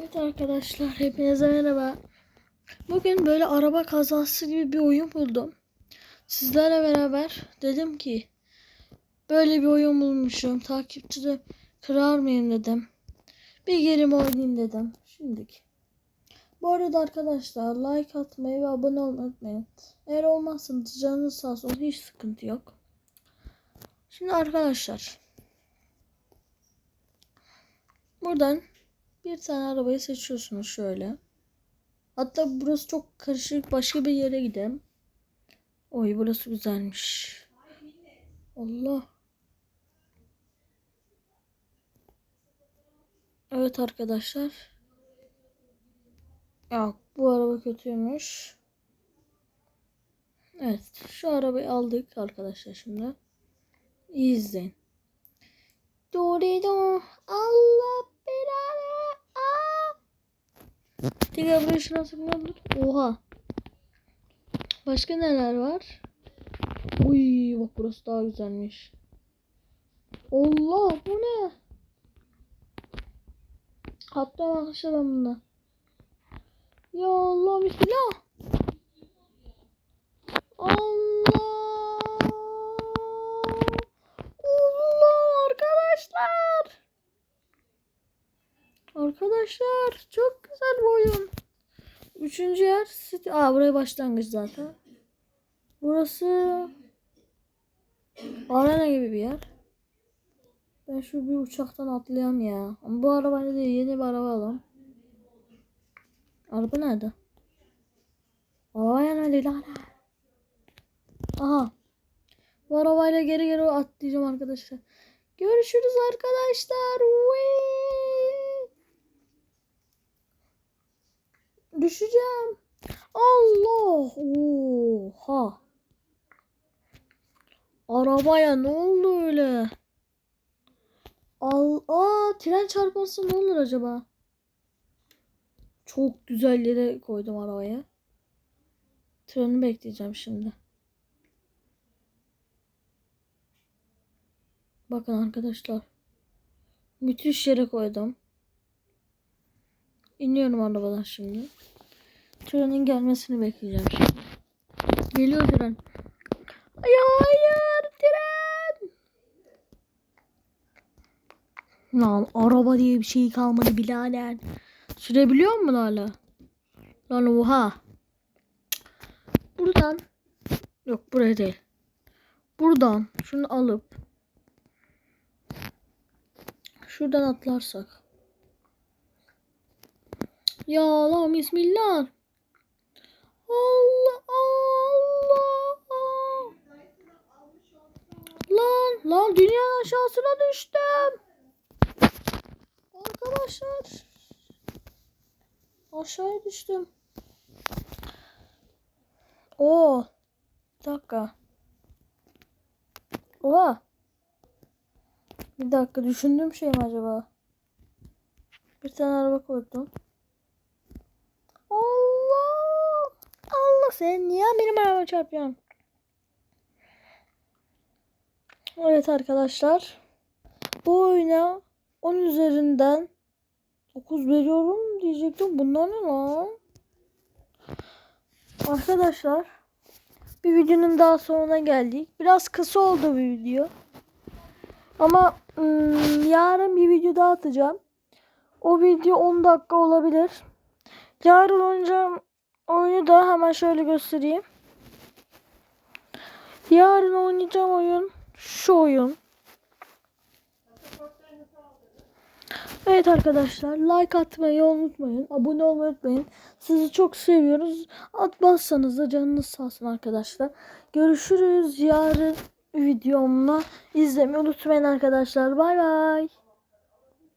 Evet arkadaşlar hepinize merhaba. Bugün böyle araba kazası gibi bir oyun buldum. Sizlerle beraber dedim ki böyle bir oyun bulmuşum. Takipçi de kırar mıyım dedim. Bir gireyim oynayayım dedim. Şimdilik. Bu arada arkadaşlar like atmayı ve abone olmayı unutmayın. Eğer olmazsanız canınız sağ olsun hiç sıkıntı yok. Şimdi arkadaşlar. Buradan bir tane arabayı seçiyorsunuz şöyle. Hatta burası çok karışık. Başka bir yere gidelim. Oy burası güzelmiş. Allah. Evet arkadaşlar. Yok bu araba kötüymüş. Evet şu arabayı aldık arkadaşlar şimdi. İyi izleyin. Dorido Allah. Diğer buraya şuna tıklandır. Oha. Başka neler var? Uy bak burası daha güzelmiş. Allah bu ne? Hatta arkadaşlar ben bunda. Ya Allah bismillah. Allah. Allah arkadaşlar. Arkadaşlar çok güzel bir oyun. Üçüncü yer City. Aa buraya başlangıç zaten. Burası arena gibi bir yer. Ben şu bir uçaktan atlayayım ya. Ama bu araba ne değil yeni bir araba alalım. Araba nerede? Araba gelmedi lan. Aha. Bu arabayla geri geri atlayacağım arkadaşlar. Görüşürüz arkadaşlar. Düşeceğim. Allah. Oha. Arabaya ne oldu öyle? Al Aa, tren çarpması ne olur acaba? Çok güzel yere koydum arabayı. Treni bekleyeceğim şimdi. Bakın arkadaşlar. Müthiş yere koydum. İniyorum arabadan şimdi. Trenin gelmesini bekleyeceğim. Geliyor tren. Ay hayır tren. Lan araba diye bir şey kalmadı birader. Sürebiliyor mu hala? Lan oha. Buradan. Yok buraya değil. Buradan şunu alıp şuradan atlarsak. Ya Allah bismillah. Allah Allah. Lan dünyanın aşağısına düştüm. Arkadaşlar. Aşağıya düştüm. Oo. Bir dakika. Oha. Bir dakika düşündüğüm şey mi acaba? Bir tane araba koydum. Allah! Allah sen niye benim araba çarpıyorsun? Evet arkadaşlar. Bu oyuna 10 üzerinden 9 veriyorum diyecektim. Bunlar ne lan? Arkadaşlar bir videonun daha sonuna geldik. Biraz kısa oldu bir video. Ama ım, yarın bir video daha atacağım. O video 10 dakika olabilir. Yarın oynayacağım oyunu da hemen şöyle göstereyim. Yarın oynayacağım oyun şu oyun. Evet arkadaşlar like atmayı unutmayın. Abone olmayı unutmayın. Sizi çok seviyoruz. Atmazsanız da canınız sağ olsun arkadaşlar. Görüşürüz yarın videomla. izlemeyi unutmayın arkadaşlar. Bay bay.